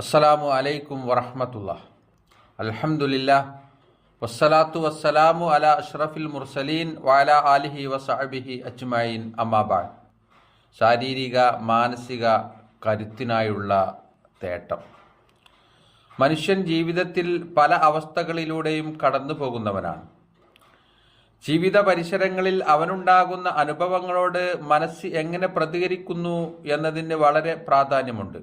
അസ്സലാമു അലൈക്കും വറഹമത്തുള്ള അലഹമുല്ല വസ്സലാത്തു വസ്സലാമു അല അഷ്റഫിൽ മുർസലീൻ വാല ആലിഹി വസഅബിഹി അജ്മായിൻ അമ്മാബാൻ ശാരീരിക മാനസിക കരുത്തിനായുള്ള തേട്ടം. മനുഷ്യൻ ജീവിതത്തിൽ പല അവസ്ഥകളിലൂടെയും കടന്നു പോകുന്നവനാണ് ജീവിത പരിസരങ്ങളിൽ അവനുണ്ടാകുന്ന അനുഭവങ്ങളോട് മനസ്സ് എങ്ങനെ പ്രതികരിക്കുന്നു എന്നതിന് വളരെ പ്രാധാന്യമുണ്ട്.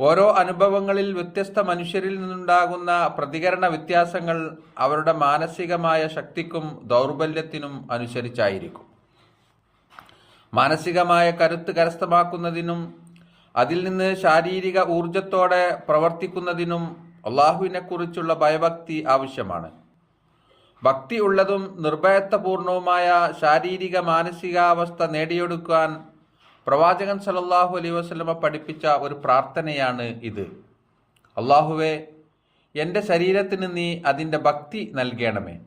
ഓരോ അനുഭവങ്ങളിൽ വ്യത്യസ്ത മനുഷ്യരിൽ നിന്നുണ്ടാകുന്ന പ്രതികരണ വ്യത്യാസങ്ങൾ അവരുടെ മാനസികമായ ശക്തിക്കും ദൗർബല്യത്തിനും അനുസരിച്ചായിരിക്കും. മാനസികമായ കരുത്ത് കരസ്ഥമാക്കുന്നതിനും അതിൽ നിന്ന് ശാരീരിക ഊർജത്തോടെ പ്രവർത്തിക്കുന്നതിനും അള്ളാഹുവിനെക്കുറിച്ചുള്ള ഭയഭക്തി ആവശ്യമാണ്. ഭക്തി ഉള്ളതും നിർഭയത്വപൂർണവുമായ ശാരീരിക മാനസികാവസ്ഥ നേടിയെടുക്കാൻ പ്രവാചകൻ സലല്ലാഹു അലൈ വസ്ലമ പഠിപ്പിച്ച ഒരു പ്രാർത്ഥനയാണ് ഇത്. അള്ളാഹുവെ എന്റെ ശരീരത്തിന് നീ അതിന്റെ ഭക്തി നൽകണമേ.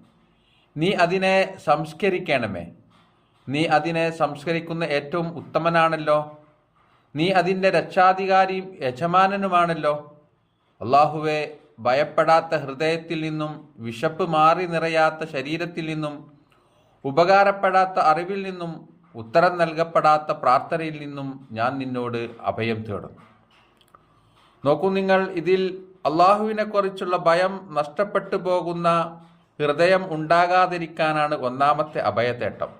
നീ അതിനെ സംസ്കരിക്കണമേ. നീ അതിനെ സംസ്കരിക്കുന്ന ഏറ്റവും ഉത്തമനാണല്ലോ. നീ അതിന്റെ രക്ഷാധികാരിയും യജമാനനുമാണല്ലോ. അള്ളാഹുവെ ഭയപ്പെടാത്ത ഹൃദയത്തിൽ നിന്നും വിശപ്പ് മാറി നിറയാത്ത ശരീരത്തിൽ നിന്നും ഉപകാരപ്പെടാത്ത അറിവിൽ നിന്നും ഉത്തരം നൽകപ്പെടാത്ത പ്രാർത്ഥനയിൽ നിന്നും ഞാൻ നിന്നോട് അഭയം തേടും നോക്കൂ നിങ്ങൾ ഇതിൽ അള്ളാഹുവിനെ കുറിച്ചുള്ള ഭയം നഷ്ടപ്പെട്ടു പോകുന്ന ഹൃദയം ഉണ്ടാകാതിരിക്കാനാണ് ഒന്നാമത്തെ അഭയതേട്ടം.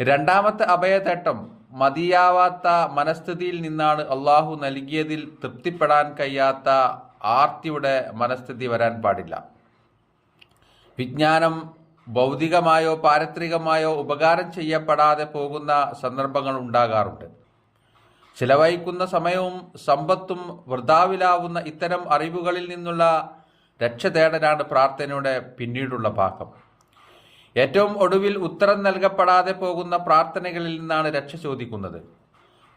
രണ്ടാമത്തെ അഭയതേട്ടം മതിയാവാത്ത മനസ്ഥിതിയിൽ നിന്നാണ് അള്ളാഹു നൽകിയതിൽ തൃപ്തിപ്പെടാൻ കഴിയാത്ത ആർത്തിയുടെ മനസ്ഥിതി വരാൻ പാടില്ല. വിജ്ഞാനം ഭൗതികമായോ പാരത്രികമായോ ഉപകാരം ചെയ്യപ്പെടാതെ പോകുന്ന സന്ദർഭങ്ങൾ ഉണ്ടാകാറുണ്ട്. ചിലവഴിക്കുന്ന സമയവും സമ്പത്തും വൃതാവിലാവുന്ന ഇത്തരം അറിവുകളിൽ നിന്നുള്ള രക്ഷ തേടലാണ് പ്രാർത്ഥനയുടെ പിന്നീടുള്ള ഭാഗം. ഏറ്റവും ഒടുവിൽ ഉത്തരം നൽകപ്പെടാതെ പോകുന്ന പ്രാർത്ഥനകളിൽ നിന്നാണ് രക്ഷ ചോദിക്കുന്നത്.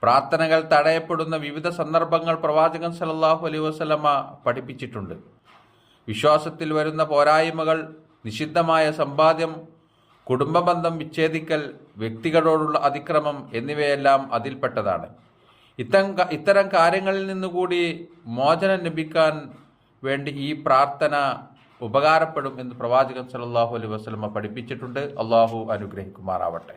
പ്രാർത്ഥനകൾ തടയപ്പെടുന്ന വിവിധ സന്ദർഭങ്ങൾ പ്രവാചകൻ സല്ലല്ലാഹു അലൈഹി വസല്ലമ പഠിപ്പിച്ചിട്ടുണ്ട്. വിശ്വാസത്തിൽ വരുന്ന പോരായ്മകൾ നിഷിദ്ധമായ സമ്പാദ്യം കുടുംബബന്ധം വിച്ഛേദിക്കൽ വ്യക്തികളോടുള്ള അതിക്രമം എന്നിവയെല്ലാം അതിൽപ്പെട്ടതാണ്. ഇത്തരം ഇത്തരം കാര്യങ്ങളിൽ നിന്നുകൂടി മോചനം ലഭിക്കാൻ വേണ്ടി ഈ പ്രാർത്ഥന ഉപകാരപ്പെടും എന്ന് പ്രവാചകൻ സല്ലല്ലാഹു അലൈഹി വസ്ലമ പഠിപ്പിച്ചിട്ടുണ്ട്. അള്ളാഹു അനുഗ്രഹിക്കുമാറാവട്ടെ.